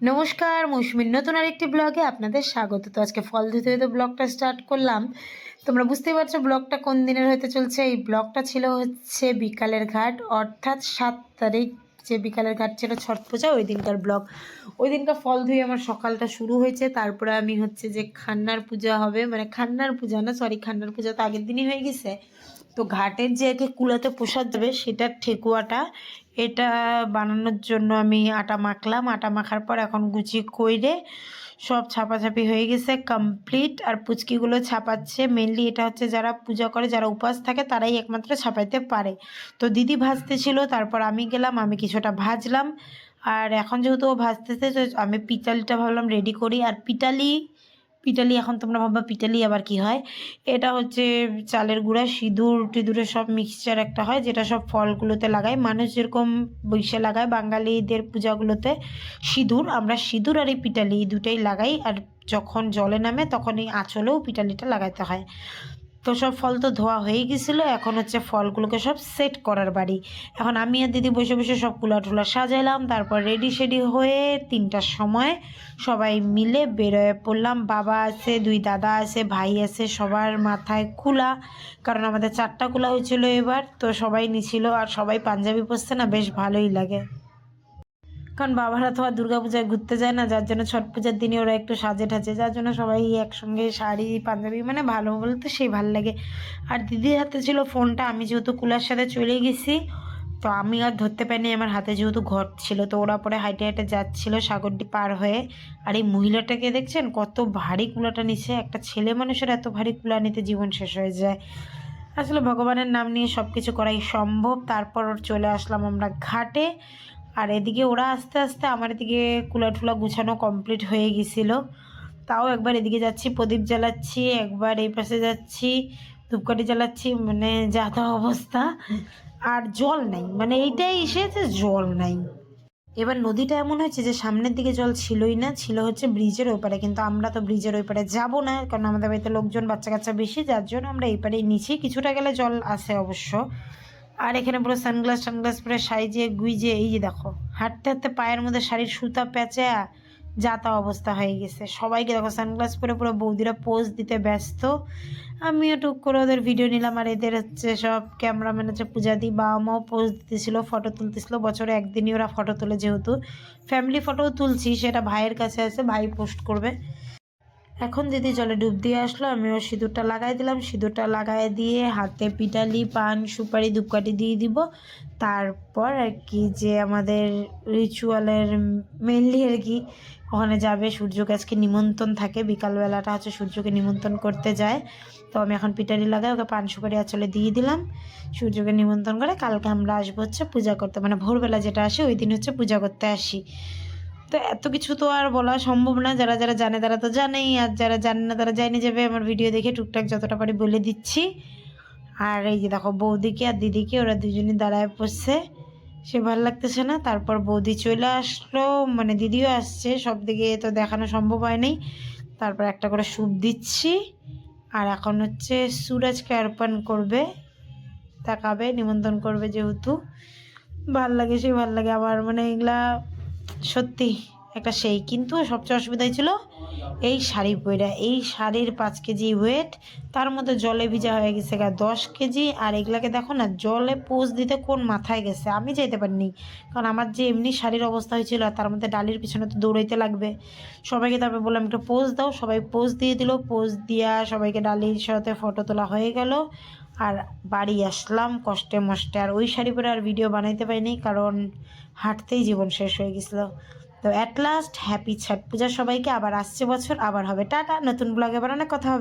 নমস্কার, মৌসুমীর নতুন আরেকটি ব্লগে আপনাদের স্বাগত। তো আজকে ফল ধুতে ধুতে ব্লগটা স্টার্ট করলাম। তোমরা বুঝতেই পারছ ব্লগটা কোন দিনের হতে চলছে। এই ব্লগটা ছিল হচ্ছে বিকালের ঘাট, অর্থাৎ সাত তারিখ যে বিকালের ঘাট ছিল ছট পূজা, ওই দিনকার ব্লগ। ওই দিনকার ফল ধুয়ে আমার সকালটা শুরু হয়েছে। তারপরে আমি হচ্ছে যে খান্নার পূজা হবে মানে খান্নার পূজা না সরি খান্নার পূজা তো আগের দিনই হয়ে গেছে। তো ঘাটের যে একে কুলাতে প্রসাদ দেবে, সেটার ঠেকুয়াটা, এটা বানানোর জন্য আমি আটা মাখলাম। আটা মাখার পর এখন গুছি কইরে সব ছাপাছাপি হয়ে গেছে কমপ্লিট আর পুচকিগুলো ছাপাচ্ছে। মেনলি এটা হচ্ছে যারা পূজা করে, যারা উপাস থাকে, তারাই একমাত্র ছাপাইতে পারে। তো দিদি ভাজতে ছিল তারপর আমি গেলাম, আমি কিছুটা ভাজলাম। আর এখন যেহেতু ও ভাজতেছে আমি পিতালিটা ভাবলাম রেডি করি। আর পিটালি পিটালি, এখন তোমরা ভাববা পিটালি, আবার কি হয়? এটা হচ্ছে চালের গুঁড়া, সিঁদুর, টিঁদুরের সব মিক্সচার একটা হয়, যেটা সব ফলগুলোতে লাগায়। মানুষ যেরকম বৈশে লাগায়, বাঙালিদের পূজাগুলোতে সিঁদুর, আমরা সিঁদুর আর এই পিটালি দুটোই লাগাই, আর যখন জলে নামে তখন এই আঁচলেও পিটালিটা লাগাইতে হয়। তো সব ফল তো ধোয়া হয়ে গেছিল, এখন হচ্ছে ফলগুলোকে সব সেট করার বাড়ি। এখন আমি আর দিদি বসে বসে সব কুলা টুলা সাজাইলাম, তারপর রেডি শেডি হয়ে তিনটার সময় সবাই মিলে বেরোয় পড়লাম। বাবা আছে, দুই দাদা আছে, ভাই আছে, সবার মাথায় কুলা, কারণ আমাদের চারটা কুলা হয়েছিল এবার, তো সবাই নিছিল আর সবাই পাঞ্জাবি পরছে না, বেশ ভালোই লাগে। কারণ বাবারা তো আর দুর্গাপূজায় ঘুরতে যায় না, যার জন্য ছট পূজার দিনে ওরা একটু সাজে ঠাজে, যার জন্য সবাই একসঙ্গে শাড়ি, পাঞ্জাবি মানে ভালো বলতে সেই ভালো লাগে। আর দিদির হাতে ছিল ফোনটা, আমি যেহেতু কুলার সাথে চলে গেছি, তো আমি আর ধরতে পারিনি, আমার হাতে যেহেতু ঘর ছিল, তো ওরা পরে হাইটে হাইটে যাচ্ছিল সাগরটি পার হয়ে। আর এই মহিলাটাকে দেখছেন, কত ভারী কুলাটা নিচ্ছে একটা ছেলে মানুষের এত ভারী কুলা নিতে জীবন শেষ হয়ে যায়। আসলে ভগবানের নাম নিয়ে সব কিছু করাই সম্ভব, তারপর চলে আসলাম আমরা ঘাটে। আর এদিকে ওরা আস্তে আস্তে আমার এদিকে কুলা টুলা গুছানো কমপ্লিট হয়ে গেছিল। তাও একবার এদিকে যাচ্ছি, প্রদীপ জ্বালাচ্ছি, একবার এই পাশে যাচ্ছি, ধূপকাঠি জ্বালাচ্ছি মানে যা অবস্থা। আর জল নাই মানে এইটাই এসেছে জল নাই। এবার নদীটা এমন হয়েছে যে সামনের দিকে জল ছিলই না, ছিল হচ্ছে ব্রিজের ওপারে কিন্তু আমরা তো ব্রিজের ওইপারে যাব না, কারণ আমাদের বাড়িতে লোকজন বাচ্চা কাচ্চা বেশি, যার জন্য আমরা এই পারে নিচে। কিছুটা গেলে জল আসে অবশ্য। আর এখানে পুরো সানগ্লাস টানগ্লাস পরে সাইজে গুইজে, এই যে দেখো, হাঁটতে হাঁটতে পায়ের মধ্যে শাড়ির সুতা প্যাঁচা যাতা অবস্থা হয়ে গেছে। সবাইকে দেখো সানগ্লাস পরে পুরো বৌদিরা পোজ দিতে ব্যস্ত। আমিও টুক করে ওদের ভিডিও নিলাম আর এদের হচ্ছে সব ক্যামেরাম্যান হচ্ছে পূজা দি বাবা মাও পোজ দিতেছিল ফটো তুলতেছিল। বছরে একদিনই ওরা ফটো তোলে যেহেতু। ফ্যামিলি ফটোও তুলছি, সেটা ভাইয়ের কাছে আছে, ভাই পোস্ট করবে। এখন দিদি জলে ডুব দিয়ে আসলো, আমিও সিঁদুরটা লাগাই দিলাম। সিঁদুরটা লাগাই দিয়ে হাতে পিটালি পান, সুপারি, ধূপকাঠি দিয়ে দিব। তারপর আর কি যে আমাদের রিচুয়ালের মেনলি আর কি ওখানে যাবে সূর্যকে আজকে নিমন্ত্রণ থাকে। বিকালবেলাটা হচ্ছে সূর্যকে নিমন্ত্রণ করতে যায়। তো আমি এখন পিটারি লাগাই, ওকে পান, সুপারি আচলে দিয়ে দিলাম। সূর্যকে নিমন্ত্রণ করে কালকে আমরা আসব হচ্ছে পূজা করতে। মানে ভোরবেলা যেটা আসে ওই দিন হচ্ছে পূজা করতে আসি। তো এত কিছু তো আর বলা সম্ভব না। যারা যারা জানে তারা তো জানেই। আর যারা জানে না তারা জানে যাবে। আমার ভিডিও দেখে টুকটাক যতটা পারি বলে দিচ্ছি। আর এই যে দেখো বৌদিকে আর দিদিকে, ওরা দুজনই দাঁড়ায় পড়ছে। সে ভালো লাগতেছে না। তারপর বৌদি চলে আসলো। মানে দিদিও আসছে। সব দিকে তো দেখানো সম্ভব হয়নি তারপর একটা করে স্যুপ দিচ্ছি। আর এখন হচ্ছে সুরাজকে অর্পণ করবে। তাকাবে, নিমন্ত্রণ করবে যেহেতু। ভালো লাগে সে ভালো লাগে। আবার মানে এগুলা সত্যি একটা সেই। কিন্তু সবচেয়ে অসুবিধাই ছিল এই শাড়ি পইরা এই শাড়ির পাঁচ কেজি ওয়েট তার মধ্যে জলে ভিজা হয়ে গেছে গা দশ কেজি। আর এগুলাকে দেখো না, জলে পোজ দিতে কোন মাথায় গেছে? আমি যেতে পারিনি। কারণ আমার যে এমনি শাড়ির অবস্থা হয়েছিল, তার মধ্যে ডালির পিছনে তো দৌড়াইতে লাগবে। সবাইকে তারপরে বললাম, একটু পোজ দাও। সবাই পোজ দিয়ে দিল। পোজ দিয়া সবাইকে ডালির সাথে ফটো তোলা হয়ে গেল। আর বাড়ি আসলাম কষ্টে মষ্টে। আর ওই শাড়ি পরে আর ভিডিও বানাইতে পারিনি, কারণ হাঁটতেই জীবন শেষ হয়ে গেছিল। তো at last happy Chhath Puja সবাইকে। আবার আসছে বছর, আবার হবে। টাটা, নতুন ব্লগে অনেক কথা হবে।